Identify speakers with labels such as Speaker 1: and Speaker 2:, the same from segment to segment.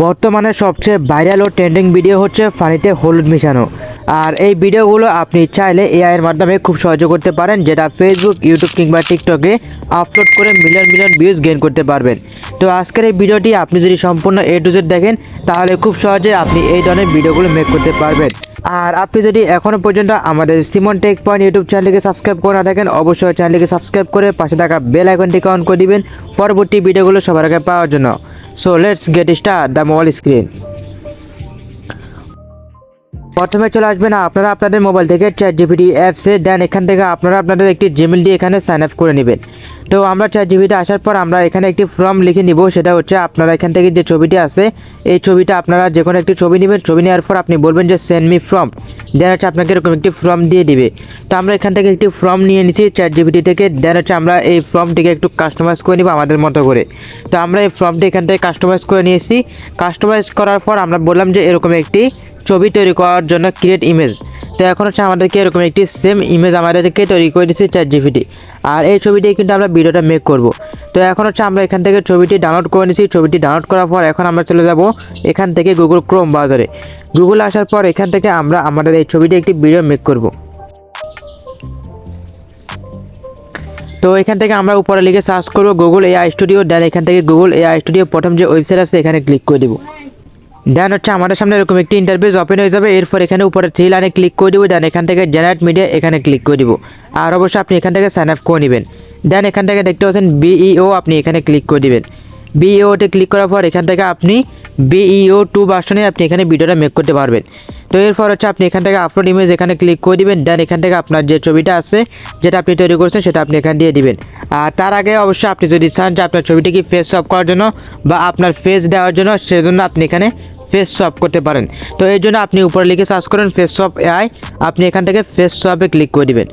Speaker 1: বর্তমানে সবচেয়ে ভাইরাল ও trending video হচ্ছে ফানিতে হলুদ মিশানো। আর এই ভিডিওগুলো আপনি চাইলে এআই এর মাধ্যমে খুব সহজে করতে পারেন, যেটা ফেসবুক ইউটিউব কিংবা টিকটকে আপলোড করে মিলিয়ন মিলিয়ন ভিউজ গেইন করতে পারবেন। তো আজকের এই ভিডিওটি আপনি যদি সম্পূর্ণ এ টু জেড দেখেন, তাহলে খুব সহজে আপনি এই ধরনের ভিডিওগুলো মেক করতে পারবেন। আর আপনি যদি এখনও পর্যন্ত আমাদের সিমন টেক পয়েন্ট ইউটিউব চ্যানেলকে সাবস্ক্রাইব করে না থাকেন, অবশ্যই চ্যানেলকে সাবস্ক্রাইব করে পাশে থাকা বেল আইকনটিকে অন করে দিবেন, পরবর্তী ভিডিওগুলো সবার আগে পাওয়ার জন্য। So let's get started the mobile screen. প্রথমে চলে আসবেন আপনারা আপনাদের মোবাইল থেকে চ্যাট জিপিটি অ্যাপসে দেন, এখান থেকে আপনারা আপনাদের একটি জিমেল দিয়ে এখানে সাইন আপ করে নেবেন। তো আমরা চ্যাট জিপিটি আসার পর আমরা এখানে একটি ফর্ম লিখে নিব, সেটা হচ্ছে আপনারা এখান থেকে যে ছবিটি আছে, এই ছবিটা আপনারা যে কোনো একটি ছবি নেবেন, ছবি নেওয়ার পর আপনি বলবেন যে সেন্ড মি ফর্ম দেন হচ্ছে আপনাকে এরকম একটি ফর্ম দিয়ে দিবে। তো আমরা এখান থেকে একটি ফর্ম নিয়ে নিছি চ্যাট জিপিটি থেকে দেন হচ্ছে আমরা এই ফর্মটিকে একটু কাস্টমাইজ করে নিব আমাদের মতো করে। তো আমরা এই ফর্মটি এখান থেকে কাস্টমাইজ করে নিয়েছি। কাস্টমাইজ করার পর আমরা বললাম যে এরকম একটি ছবি তৈরি করার জন্য ক্রিয়েট ইমেজ তো এখন হচ্ছে আমাদেরকে এরকম একটি সেম ইমেজ আমাদেরকে তৈরি করে দিচ্ছে চ্যাট জিপিটি আর এই ছবিটি কিন্তু আমরা ভিডিওটা মেক করব। তো এখন হচ্ছে আমরা এখান থেকে ছবিটি ডাউনলোড করে নিয়েছি। ছবিটি ডাউনলোড করার পর এখন আমরা চলে যাব এখান থেকে গুগল ক্রোম বাজারে গুগল আসার পর এখান থেকে আমরা আমাদের এই ছবিটি একটি ভিডিও মেক করব। তো এখান থেকে আমরা উপরে লিখে সার্চ করব গুগল এআই স্টুডিও দেন এখান থেকে গুগল এআই স্টুডিও প্রথম যে ওয়েবসাইট আছে, এখানে ক্লিক করে দেবো। দেন হচ্ছে আমাদের সামনে এরকম একটি ইন্টারভিউজ ওপেন হয়ে যাবে। এরপর এখানে উপরে থ্রি লাইনে ক্লিক করে দিব দেন এখান থেকে জেনারেট মিডিয়া এখানে ক্লিক করে দিব। আর অবশ্যই আপনি এখান থেকে সাইন আপ করে নেবেন। দেন এখান থেকে দেখতে পাচ্ছেন বিইও আপনি এখানে ক্লিক করে দিবেন। বিইওতে ক্লিক করার পর এখান থেকে আপনি বিইও টু ভার্সনে আপনি এখানে ভিডিওটা মেক করতে পারবেন। তো এরপর হচ্ছে আপনি এখান থেকে আপলোড ইমেজ এখানে ক্লিক করে দিবেন দেন এখান থেকে আপনার যে ছবিটা আছে, যেটা আপনি তৈরি করছেন, সেটা আপনি এখানে দিয়ে দিবেন। আর তার আগে অবশ্যই আপনি যদি চান যে আপনার ছবিটি কি ফেস অফ করার জন্য বা আপনার ফেস দেওয়ার জন্য, সেজন্য আপনি এখানে ফেস সোয়াপ করতে পারেন। তো এর জন্য আপনি উপরে লিখে সার্চ করেন ফেস সোয়াপ এআই আপনি এখান থেকে ফেস সোয়াপে ক্লিক করে দিবেন।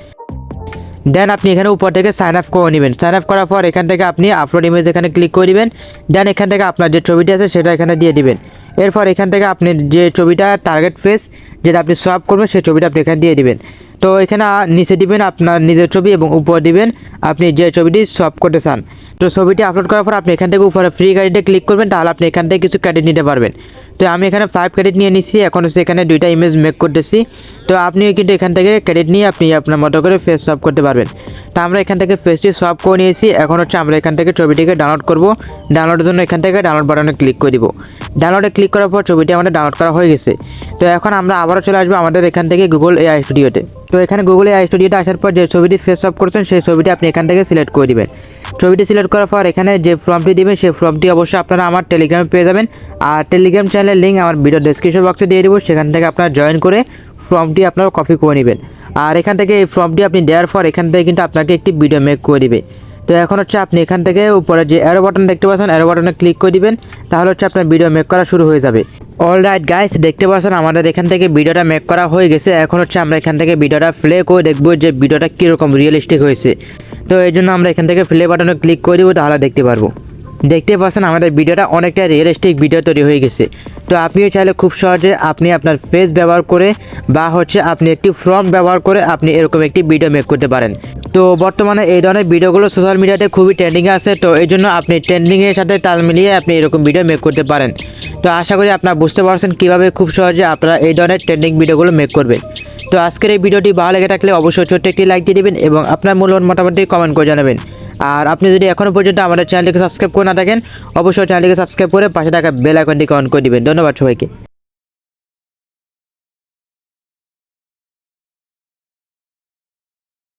Speaker 1: দেন আপনি এখানে উপর থেকে সাইন আপ করে নেবেন। সাইন আপ করার পর এখান থেকে আপনি আপলোড ইমেজ এখানে ক্লিক করে দিবেন। দেন এখান থেকে আপনার যে ছবিটি আছে, সেটা এখানে দিয়ে দিবেন। এরপর এখান থেকে আপনি যে ছবিটা টার্গেট ফেস যেটা আপনি সোয়াপ করবেন, সেই ছবিটা আপনি এখানে দিয়ে দিবেন। তো এখানে নিচে দিবেন আপনার নিজের ছবি এবং উপর দিবেন আপনি যে ছবিটি সোয়াপ করতে চান। তো ছবিটি আপলোড করার পর আপনি এখান থেকে উপরে ফ্রি ক্রেডিটে ক্লিক করবেন, তাহলে আপনি এখান থেকে কিছু ক্রেডিট নিতে পারবেন। তো আমি এখানে ফাইভ ক্রেডিট নিয়ে নিচ্ছি এখন হচ্ছে এখানে দুইটা ইমেজ মেক করতেছি। তো আপনিও কিন্তু এখান থেকে ক্রেডিট নিয়ে আপনি আপনার মতো করে ফেস সোয়াপ করতে পারবেন। তো আমরা এখান থেকে ফেসটি সোয়াপ করে নিয়েছি, এখন হচ্ছে আমরা এখান থেকে ছবিটিকে ডাউনলোড করব। ডাউনলোডের জন্য এখান থেকে ডাউনলোড বাটনে ক্লিক করে দিব। ডাউনলোডে ক্লিক করার পর ছবিটি আমাদের ডাউনলোড করা হয়ে গেছে। তো এখন আমরা আবারও চলে আসব আমাদের এখান থেকে গুগল এআই স্টুডিওতে তো এখানে গুগল এআই স্টুডিওতে আসার পর যে ছবিটি ফেস অফ করছেন, সেই ছবিটি আপনি এখান থেকে সিলেক্ট করে দিবেন। ছবিটি সিলেক্ট করার পর এখানে যে ফর্মটি দিবেন, সেই ফর্মটি অবশ্যই আপনারা আমার টেলিগ্রামে পেয়ে যাবেন। আর টেলিগ্রাম চ্যানেলের লিঙ্ক আমার ভিডিও ডেসক্রিপশন বক্সে দিয়ে দেবো। সেখান থেকে আপনারা জয়েন করে ফর্মটি আপনারা কপি করে নেবেন। আর এখান থেকে এই ফর্মটি আপনি দেওয়ার পর এখান থেকে কিন্তু আপনাকে একটি ভিডিও মেক করে দিবে। তো এখন হচ্ছে আপনি এখান থেকে উপরে যে অ্যারো বাটন দেখতে পাচ্ছেন অ্যারো বাটনে ক্লিক করে দিবেন, তাহলে হচ্ছে আপনার ভিডিও মেক করা শুরু হয়ে যাবে। অল রাইট গাইস দেখতে পাচ্ছেন আমাদের এখান থেকে ভিডিওটা মেক করা হয়ে গেছে। এখন হচ্ছে আমরা এখান থেকে ভিডিওটা প্লে করে দেখব যে ভিডিওটা কীরকম রিয়েলিস্টিক হয়েছে। তো এই জন্য আমরা এখান থেকে প্লে বাটনে ক্লিক করে দেবো, তাহলে দেখতে পারব। দেখতে পাচ্ছেন আমাদের ভিডিওটা অনেকটা রিয়েলিস্টিক ভিডিও তৈরি হয়ে গেছে। তো আপনিও চাইলে খুব সহজে আপনি আপনার ফেস ব্যবহার করে বা হচ্ছে আপনি একটি ফর্ম ব্যবহার করে আপনি এরকম একটি ভিডিও মেক করতে পারেন। তো বর্তমানে এই ধরনের ভিডিওগুলো সোশ্যাল মিডিয়াতে খুবই ট্রেন্ডিংয়ে আছে, তো এই জন্য আপনি ট্রেন্ডিংয়ের সাথে তাল মিলিয়ে আপনি এরকম ভিডিও মেক করতে পারেন। তো আশা করি আপনারা বুঝতে পারছেন কীভাবে খুব সহজে আপনারা এই ধরনের ট্রেন্ডিং ভিডিওগুলো মেক করবেন। তো আজকের এই ভিডিওটি ভালো লেগে থাকলে অবশ্যই ছোট্ট একটি লাইক দিয়ে দেবেন এবং আপনার মূল্যবান মতামতটি কমেন্ট করে জানাবেন। আর আপনি যদি এখনও পর্যন্ত আমাদের চ্যানেলটিকে সাবস্ক্রাইব করে না থাকেন, অবশ্যই চ্যানেলটিকে সাবস্ক্রাইব করে পাশে থাকা বেল আইকনটিকে অন করে দিবেন। ধন্যবাদ সবাইকে।